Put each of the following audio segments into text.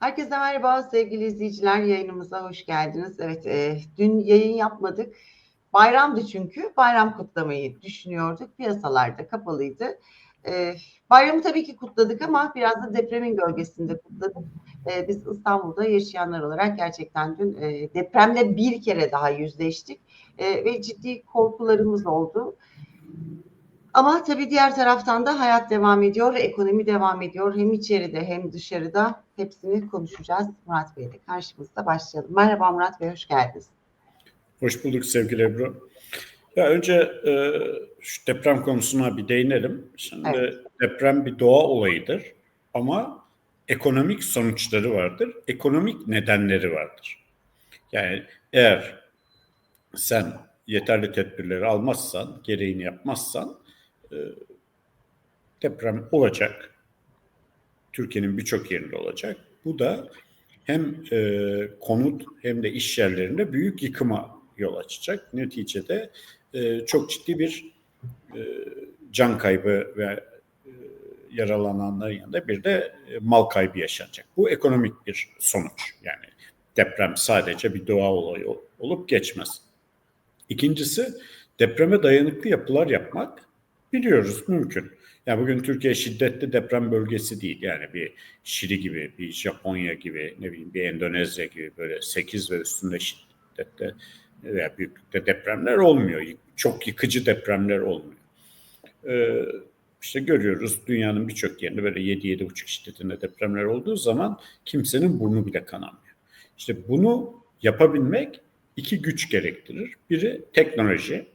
Herkese merhaba sevgili izleyiciler yayınımıza hoş geldiniz. Evet e, dün yayın yapmadık. Bayramdı çünkü bayram kutlamayı düşünüyorduk. Piyasalarda kapalıydı. E, bayramı tabii ki kutladık ama biraz da depremin gölgesinde kutladık. E, biz İstanbul'da yaşayanlar olarak gerçekten dün e, depremle bir kere daha yüzleştik. E, ve ciddi korkularımız oldu. Ama tabii diğer taraftan da hayat devam ediyor, ekonomi devam ediyor. Hem içeride hem dışarıda hepsini konuşacağız. Murat Bey de karşımızda başlayalım. Merhaba Murat Bey, hoş geldiniz. Hoş bulduk sevgili Ebru. Ya önce e, şu deprem konusuna bir değinelim. Şimdi evet. deprem bir doğa olayıdır ama ekonomik sonuçları vardır, ekonomik nedenleri vardır. Yani eğer sen yeterli tedbirleri almazsan, gereğini yapmazsan e, deprem olacak. Türkiye'nin birçok yerinde olacak. Bu da hem e, konut hem de iş yerlerinde büyük yıkıma yol açacak. Neticede e, çok ciddi bir e, can kaybı ve e, yaralananların yanında bir de e, mal kaybı yaşanacak. Bu ekonomik bir sonuç. Yani deprem sadece bir doğa olayı olup geçmez. İkincisi depreme dayanıklı yapılar yapmak biliyoruz mümkün. Yani bugün Türkiye şiddetli deprem bölgesi değil. Yani bir Şili gibi, bir Japonya gibi, ne bileyim bir Endonezya gibi böyle 8 ve üstünde şiddette veya büyüklükte depremler olmuyor. Çok yıkıcı depremler olmuyor. Ee, işte görüyoruz dünyanın birçok yerinde böyle 7-7,5 şiddetinde depremler olduğu zaman kimsenin burnu bile kanamıyor. İşte bunu yapabilmek iki güç gerektirir. Biri teknoloji,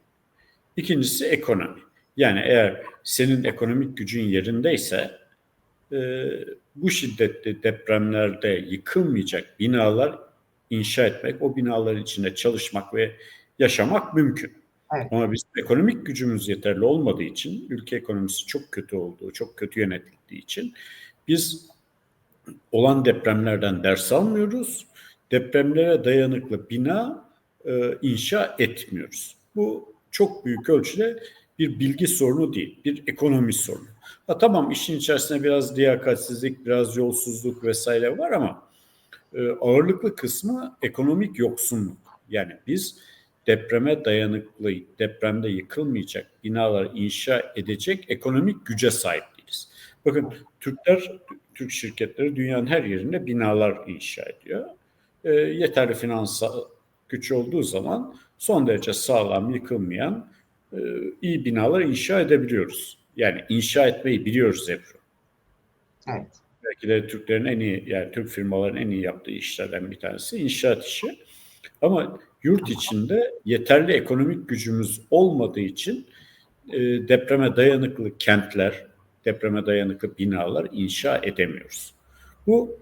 ikincisi ekonomi. Yani eğer senin ekonomik gücün yerindeyse e, bu şiddetli depremlerde yıkılmayacak binalar inşa etmek, o binaların içinde çalışmak ve yaşamak mümkün. Evet. Ama biz ekonomik gücümüz yeterli olmadığı için, ülke ekonomisi çok kötü olduğu, çok kötü yönetildiği için biz olan depremlerden ders almıyoruz. Depremlere dayanıklı bina e, inşa etmiyoruz. Bu çok büyük ölçüde bir bilgi sorunu değil, bir ekonomi sorunu. Ha, tamam işin içerisinde biraz liyakatsizlik, biraz yolsuzluk vesaire var ama e, ağırlıklı kısmı ekonomik yoksunluk. Yani biz depreme dayanıklı, depremde yıkılmayacak binalar inşa edecek ekonomik güce sahip değiliz. Bakın Türkler, Türk şirketleri dünyanın her yerinde binalar inşa ediyor. E, yeterli finansal güç olduğu zaman son derece sağlam, yıkılmayan e, iyi binalar inşa edebiliyoruz. Yani inşa etmeyi biliyoruz Ebru. Evet. Belki de Türklerin en iyi, yani Türk firmaların en iyi yaptığı işlerden bir tanesi inşaat işi. Ama yurt içinde yeterli ekonomik gücümüz olmadığı için e, depreme dayanıklı kentler, depreme dayanıklı binalar inşa edemiyoruz. Bu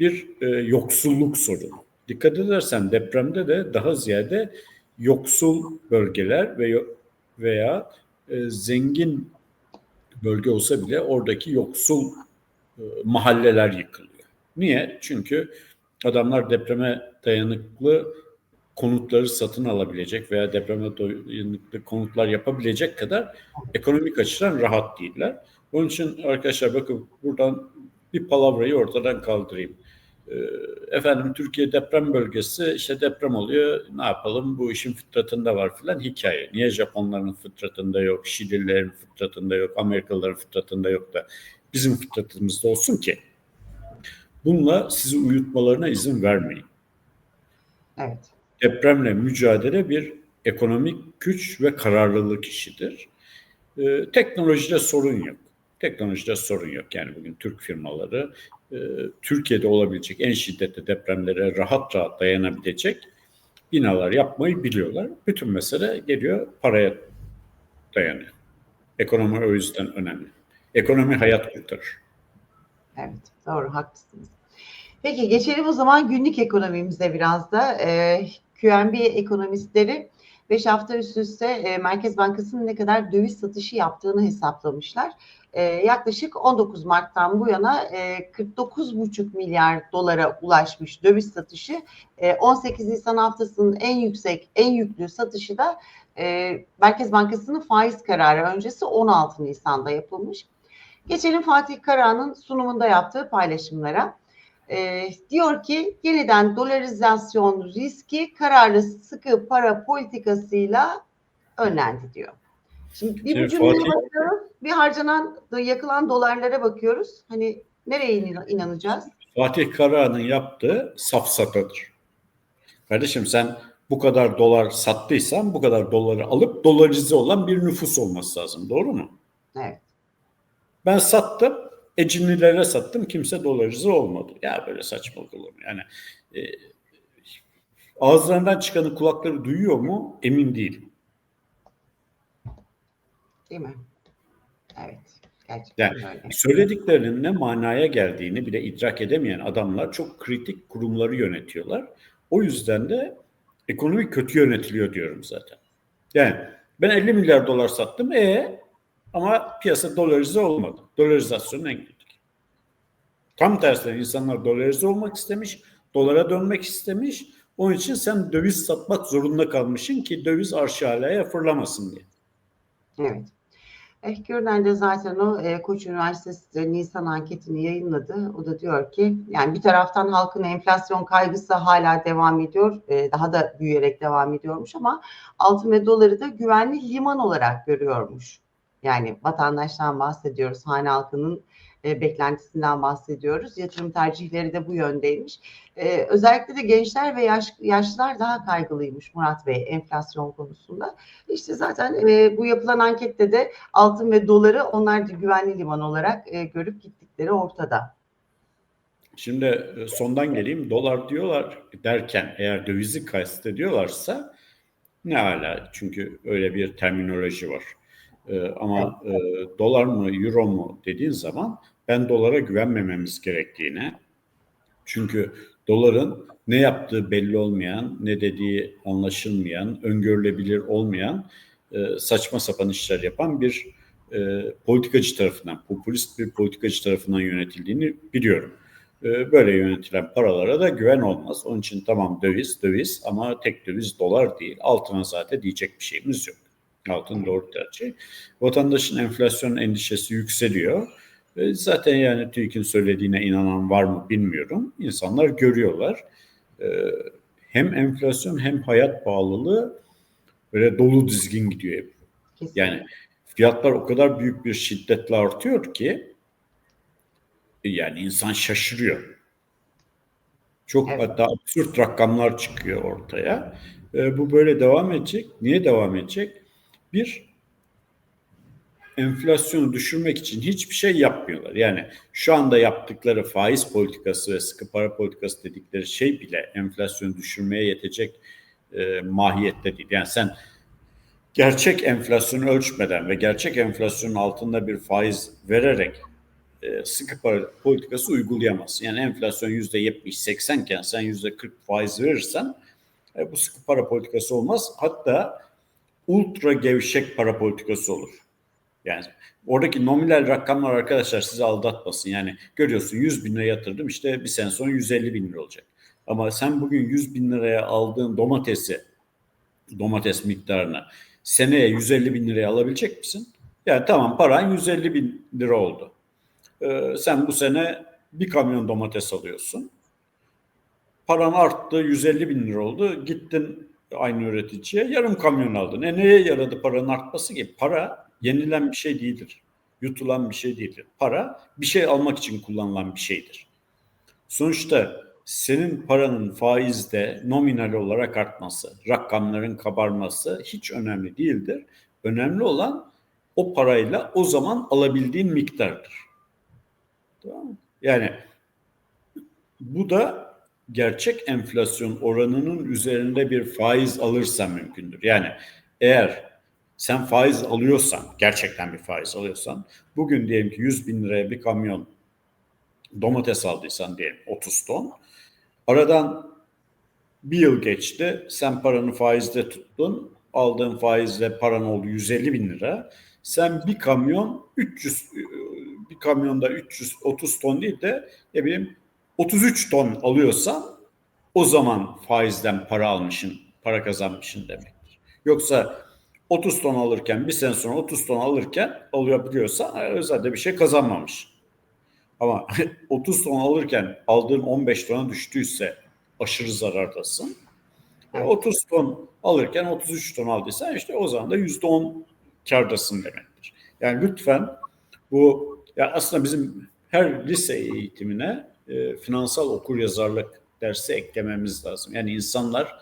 bir e, yoksulluk sorunu. Dikkat edersen depremde de daha ziyade yoksul bölgeler ve veya e, zengin bölge olsa bile oradaki yoksul e, mahalleler yıkılıyor. Niye? Çünkü adamlar depreme dayanıklı konutları satın alabilecek veya depreme dayanıklı konutlar yapabilecek kadar ekonomik açıdan rahat değiller. Onun için arkadaşlar bakın buradan bir palavrayı ortadan kaldırayım. Ee, efendim Türkiye deprem bölgesi işte deprem oluyor ne yapalım bu işin fıtratında var filan hikaye. Niye Japonların fıtratında yok, Şililerin fıtratında yok, Amerikalıların fıtratında yok da bizim fıtratımızda olsun ki bununla sizi uyutmalarına izin vermeyin. Evet. Depremle mücadele bir ekonomik güç ve kararlılık işidir. Ee, teknolojide sorun yok. Teknolojide sorun yok. Yani bugün Türk firmaları Türkiye'de olabilecek en şiddetli depremlere rahat rahat dayanabilecek binalar yapmayı biliyorlar. Bütün mesele geliyor paraya dayanıyor. Ekonomi o yüzden önemli. Ekonomi hayat kurtarır. Evet doğru haklısınız. Peki geçelim o zaman günlük ekonomimize biraz da. Ee, QNB ekonomistleri 5 hafta üst üste e, Merkez Bankası'nın ne kadar döviz satışı yaptığını hesaplamışlar. E, yaklaşık 19 Mart'tan bu yana e, 49,5 milyar dolara ulaşmış döviz satışı. E, 18 Nisan haftasının en yüksek, en yüklü satışı da e, Merkez Bankası'nın faiz kararı öncesi 16 Nisan'da yapılmış. Geçelim Fatih Karahan'ın sunumunda yaptığı paylaşımlara. E, diyor ki yeniden dolarizasyon riski kararlı sıkı para politikasıyla önlendi diyor. Şimdi bir Şimdi cümleye Fatih- bakıyoruz, bir harcanan, yakılan dolarlara bakıyoruz. Hani nereye inan- inanacağız? Fatih Karahan'ın yaptığı safsatadır. Kardeşim sen bu kadar dolar sattıysan bu kadar doları alıp dolarize olan bir nüfus olması lazım. Doğru mu? Evet. Ben sattım, ecinlilere sattım, kimse dolarize olmadı. Ya böyle saçmalık olur mu? Yani e, ağızlarından çıkanı kulakları duyuyor mu? Emin değilim. Değil mi? Evet. Gerçekten Yani öyle. söylediklerinin ne manaya geldiğini bile idrak edemeyen adamlar çok kritik kurumları yönetiyorlar. O yüzden de ekonomi kötü yönetiliyor diyorum zaten. Yani ben 50 milyar dolar sattım e ama piyasa dolarize olmadı. Dolarizasyonun en kritik. Tam tersine insanlar dolarize olmak istemiş, dolara dönmek istemiş. Onun için sen döviz satmak zorunda kalmışsın ki döviz arşa alaya fırlamasın diye. Evet. Eh Gürden de zaten o e, Koç Üniversitesi Nisan anketini yayınladı. O da diyor ki yani bir taraftan halkın enflasyon kaygısı hala devam ediyor. e, daha da büyüyerek devam ediyormuş ama altın ve doları da güvenli liman olarak görüyormuş. Yani vatandaştan bahsediyoruz. Hane halkının e, beklentisinden bahsediyoruz. Yatırım tercihleri de bu yöndeymiş. E, özellikle de gençler ve yaş, yaşlılar daha kaygılıymış Murat Bey enflasyon konusunda. İşte zaten e, bu yapılan ankette de altın ve doları onlar da güvenli liman olarak e, görüp gittikleri ortada. Şimdi e, sondan geleyim. Dolar diyorlar derken eğer dövizi kastediyorlarsa ne ala çünkü öyle bir terminoloji var. Ee, ama e, dolar mı euro mu dediğin zaman ben dolara güvenmememiz gerektiğine çünkü doların ne yaptığı belli olmayan, ne dediği anlaşılmayan, öngörülebilir olmayan e, saçma sapan işler yapan bir e, politikacı tarafından, popülist bir politikacı tarafından yönetildiğini biliyorum. E, böyle yönetilen paralara da güven olmaz. Onun için tamam döviz, döviz ama tek döviz dolar değil. Altına zaten diyecek bir şeyimiz yok. Altın doğru tercih. Vatandaşın enflasyon endişesi yükseliyor. E, Zaten yani TÜİK'in söylediğine inanan var mı bilmiyorum. İnsanlar görüyorlar. E, Hem enflasyon hem hayat pahalılığı böyle dolu dizgin gidiyor hep. Yani fiyatlar o kadar büyük bir şiddetle artıyor ki yani insan şaşırıyor. Çok Evet. hatta absürt rakamlar çıkıyor ortaya. E, bu böyle devam edecek. Niye devam edecek? Bir, enflasyonu düşürmek için hiçbir şey yapmıyorlar. Yani şu anda yaptıkları faiz politikası ve sıkı para politikası dedikleri şey bile enflasyonu düşürmeye yetecek e, mahiyette değil. Yani sen gerçek enflasyonu ölçmeden ve gerçek enflasyonun altında bir faiz vererek e, sıkı para politikası uygulayamazsın. Yani enflasyon yüzde 70-80 iken sen yüzde 40 faiz verirsen e, bu sıkı para politikası olmaz. Hatta ultra gevşek para politikası olur. Yani oradaki nominal rakamlar arkadaşlar sizi aldatmasın. Yani görüyorsun 100 bin lira yatırdım işte bir sene sonra 150 bin lira olacak. Ama sen bugün 100 bin liraya aldığın domatesi, domates miktarını seneye 150 bin liraya alabilecek misin? Yani tamam paran 150 bin lira oldu. Ee, sen bu sene bir kamyon domates alıyorsun. Paran arttı 150 bin lira oldu. Gittin aynı üreticiye yarım kamyon aldın. E neye yaradı paranın artması ki? Para yenilen bir şey değildir. Yutulan bir şey değildir. Para bir şey almak için kullanılan bir şeydir. Sonuçta senin paranın faizde nominal olarak artması, rakamların kabarması hiç önemli değildir. Önemli olan o parayla o zaman alabildiğin miktardır. Tamam? Yani bu da gerçek enflasyon oranının üzerinde bir faiz alırsa mümkündür. Yani eğer sen faiz alıyorsan, gerçekten bir faiz alıyorsan, bugün diyelim ki 100 bin liraya bir kamyon domates aldıysan diyelim 30 ton, aradan bir yıl geçti, sen paranı faizde tuttun, aldığın faizle paran oldu 150 bin lira, sen bir kamyon 300, bir kamyonda 330 ton değil de ne bileyim 33 ton alıyorsan o zaman faizden para almışsın, para kazanmışsın demektir. Yoksa 30 ton alırken bir sene sonra 30 ton alırken alabiliyorsan zaten bir şey kazanmamış. Ama 30 ton alırken aldığın 15 tona düştüyse aşırı zarardasın. E, 30 ton alırken 33 ton aldıysan işte o zaman da %10 kardasın demektir. Yani lütfen bu ya aslında bizim her lise eğitimine e, finansal okuryazarlık dersi eklememiz lazım. Yani insanlar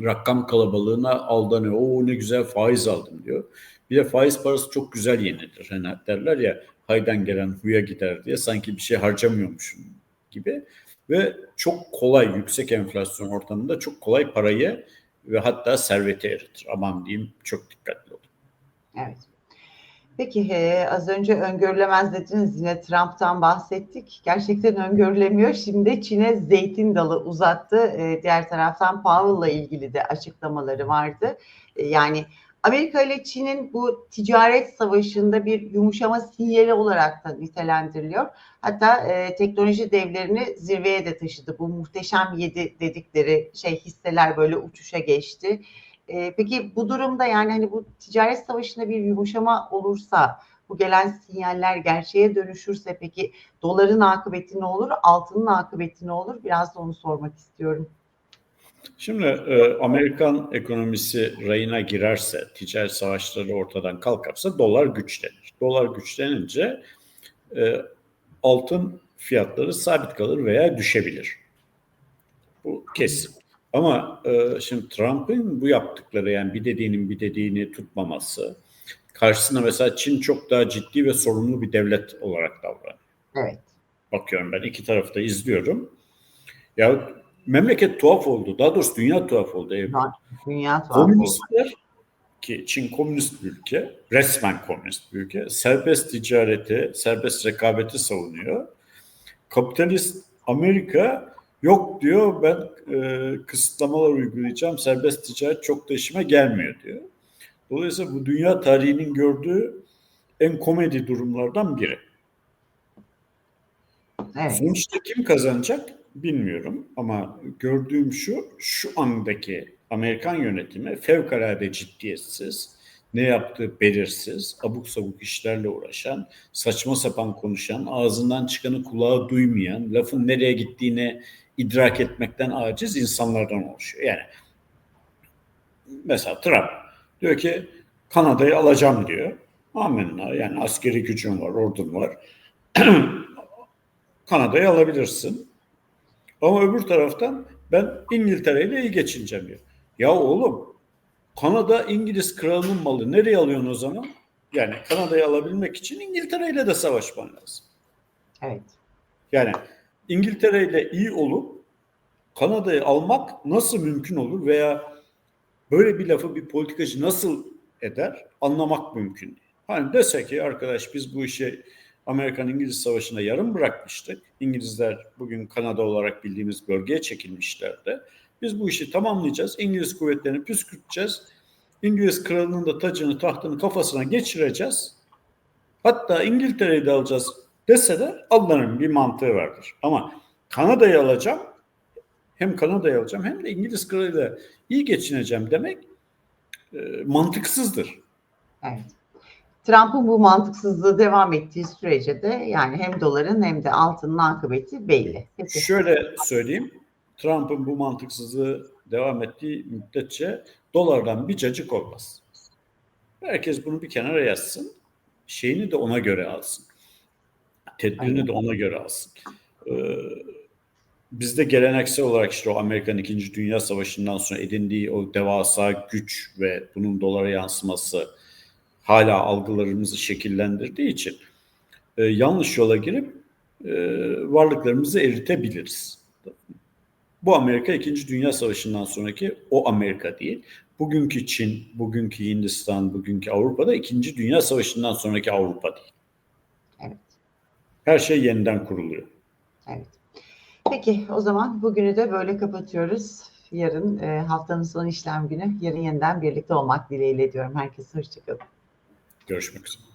rakam kalabalığına aldanıyor. Oo ne güzel faiz aldım diyor. Bir de faiz parası çok güzel yenilir. Hani derler ya haydan gelen huya gider diye sanki bir şey harcamıyormuşum gibi. Ve çok kolay yüksek enflasyon ortamında çok kolay parayı ve hatta serveti eritir. Aman diyeyim çok dikkatli olun. Evet. Peki e, az önce öngörülemez dediniz yine Trump'tan bahsettik. Gerçekten öngörülemiyor. Şimdi Çin'e zeytin dalı uzattı. E, diğer taraftan Powell'la ilgili de açıklamaları vardı. E, yani Amerika ile Çin'in bu ticaret savaşında bir yumuşama sinyali olarak da nitelendiriliyor. Hatta e, teknoloji devlerini zirveye de taşıdı. Bu muhteşem yedi dedikleri şey hisseler böyle uçuşa geçti. E, peki bu durumda yani hani bu ticaret savaşında bir yumuşama olursa, bu gelen sinyaller gerçeğe dönüşürse peki doların akıbeti ne olur, altının akıbeti ne olur? Biraz da onu sormak istiyorum. Şimdi e, Amerikan ekonomisi rayına girerse, ticaret savaşları ortadan kalkarsa dolar güçlenir. Dolar güçlenince e, altın fiyatları sabit kalır veya düşebilir. Bu kesin. Ama e, şimdi Trump'ın bu yaptıkları yani bir dediğinin bir dediğini tutmaması karşısına mesela Çin çok daha ciddi ve sorumlu bir devlet olarak davranıyor. Evet. Bakıyorum ben iki tarafta izliyorum. Ya memleket tuhaf oldu. Daha doğrusu dünya tuhaf oldu. Dünya tuhaf oldu. Komünistler ki Çin komünist bir ülke, resmen komünist bir ülke, serbest ticareti, serbest rekabeti savunuyor. Kapitalist Amerika yok diyor ben e, kısıtlamalar uygulayacağım, serbest ticaret çok da işime gelmiyor diyor. Dolayısıyla bu dünya tarihinin gördüğü en komedi durumlardan biri. Evet. Sonuçta kim kazanacak bilmiyorum ama gördüğüm şu, şu andaki Amerikan yönetimi fevkalade ciddiyetsiz, ne yaptığı belirsiz, abuk sabuk işlerle uğraşan, saçma sapan konuşan, ağzından çıkanı kulağı duymayan, lafın nereye gittiğini idrak etmekten aciz insanlardan oluşuyor. Yani mesela Trump diyor ki Kanada'yı alacağım diyor. Amenna yani askeri gücün var, ordun var. Kanada'yı alabilirsin. Ama öbür taraftan ben İngiltere ile iyi geçineceğim diyor. Ya oğlum Kanada İngiliz kralının malı. Nereye alıyorsun o zaman? Yani Kanada'yı alabilmek için İngiltere ile de savaşman lazım. Evet. Yani İngiltere ile iyi olup Kanada'yı almak nasıl mümkün olur veya böyle bir lafı bir politikacı nasıl eder anlamak mümkün değil. Hani dese ki arkadaş biz bu işi Amerikan-İngiliz Savaşı'nda yarım bırakmıştık. İngilizler bugün Kanada olarak bildiğimiz bölgeye çekilmişlerdi. Biz bu işi tamamlayacağız. İngiliz kuvvetlerini püskürteceğiz. İngiliz kralının da tacını tahtını kafasına geçireceğiz. Hatta İngiltere'yi de alacağız dese de Allah'ın bir mantığı vardır. Ama Kanada'yı alacağım hem Kanada'yı alacağım hem de İngiliz kralıyla iyi geçineceğim demek e, mantıksızdır. Evet. Trump'ın bu mantıksızlığı devam ettiği sürece de yani hem doların hem de altının akıbeti belli. Peki. Şöyle söyleyeyim. Trump'ın bu mantıksızlığı devam ettiği müddetçe dolardan bir cacık olmaz. Herkes bunu bir kenara yazsın. Şeyini de ona göre alsın. Tedbirini Aynen. de ona göre alsın. Ee, bizde geleneksel olarak işte o Amerikan İkinci Dünya Savaşı'ndan sonra edindiği o devasa güç ve bunun dolara yansıması hala algılarımızı şekillendirdiği için e, yanlış yola girip e, varlıklarımızı eritebiliriz. Bu Amerika İkinci Dünya Savaşı'ndan sonraki o Amerika değil. Bugünkü Çin, bugünkü Hindistan, bugünkü Avrupa'da İkinci Dünya Savaşı'ndan sonraki Avrupa değil. Evet. Her şey yeniden kuruluyor. Evet. Peki o zaman bugünü de böyle kapatıyoruz. Yarın e, haftanın son işlem günü. Yarın yeniden birlikte olmak dileğiyle diyorum. Herkese hoşçakalın. Görüşmek üzere.